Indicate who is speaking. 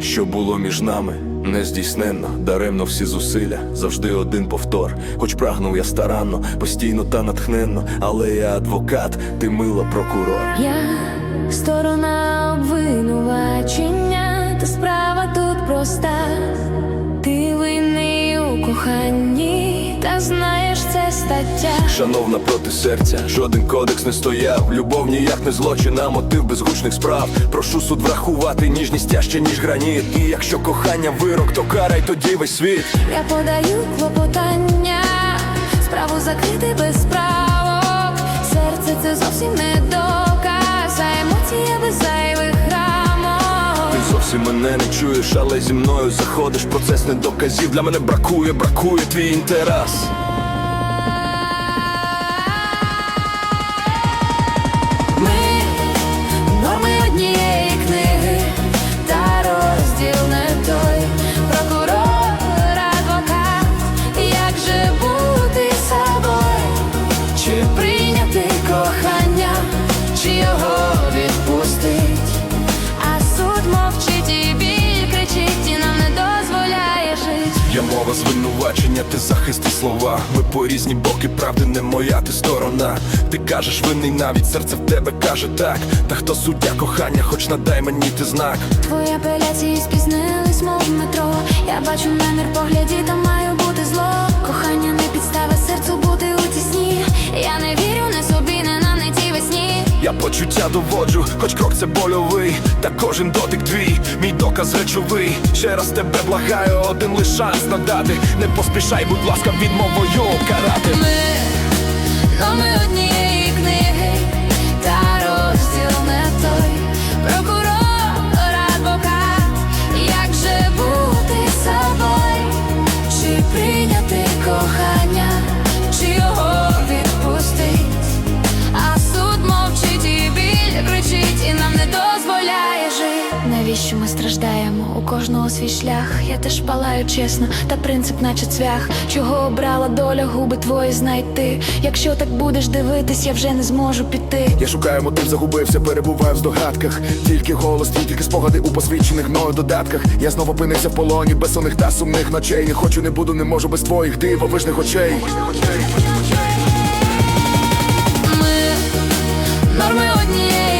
Speaker 1: що було між нами, нездійсненно, даремно всі зусилля, завжди один повтор. Хоч прагнув я старанно, постійно та натхненно, але я адвокат, ти мила прокурор.
Speaker 2: Я сторона обвинувачення, та справа тут проста. Стаття.
Speaker 1: Шановна проти серця, жоден кодекс не стояв. Любов ніяк не злочин, а мотив безгучних справ. Прошу суд врахувати ніжність тяжче, ніж граніт. І якщо кохання вирок, то карай тоді весь світ.
Speaker 2: Я подаю клопотання, справу закрити без правок. Серце це зовсім не доказ, а емоція без зайвих рамок.
Speaker 1: Ти зовсім мене не чуєш, але зі мною заходиш. Процес не доказів. Для мене бракує, бракує твій інтерес.
Speaker 2: Відпустить? А суд мовчить і біль кричить, і нам не дозволяє жити.
Speaker 1: Я мова звинувачення, ти захист і слова. Ми по різні боки, правди не моя ти сторона. Ти кажеш винний, навіть серце в тебе каже так. Та хто суддя кохання, хоч надай мені ти знак.
Speaker 2: Твої апеляції спізнились, мов метро. Я бачу намір погляді, там Я
Speaker 1: почуття доводжу, хоч крок це больовий, та кожен дотик твій, мій доказ речовий. Ще раз тебе благаю, один лиш шанс надати. Не поспішай, будь ласка, відмовою карати.
Speaker 2: Навіщо ми страждаємо? У кожного свій шлях. Я теж палаю чесно, та принцип, наче цвях. Чого обрала доля, губи твої знайти. Якщо так будеш дивитись, я вже не зможу піти.
Speaker 3: Я шукаю мотив, загубився, перебуваю в здогадках. Тільки голос, тільки спогади у посвідчених мною додатках. Я знову опинився в полоні, без сонних та сумних ночей. Не хочу, не буду, не можу без твоїх дивовижних очей.
Speaker 2: Ми норми однієї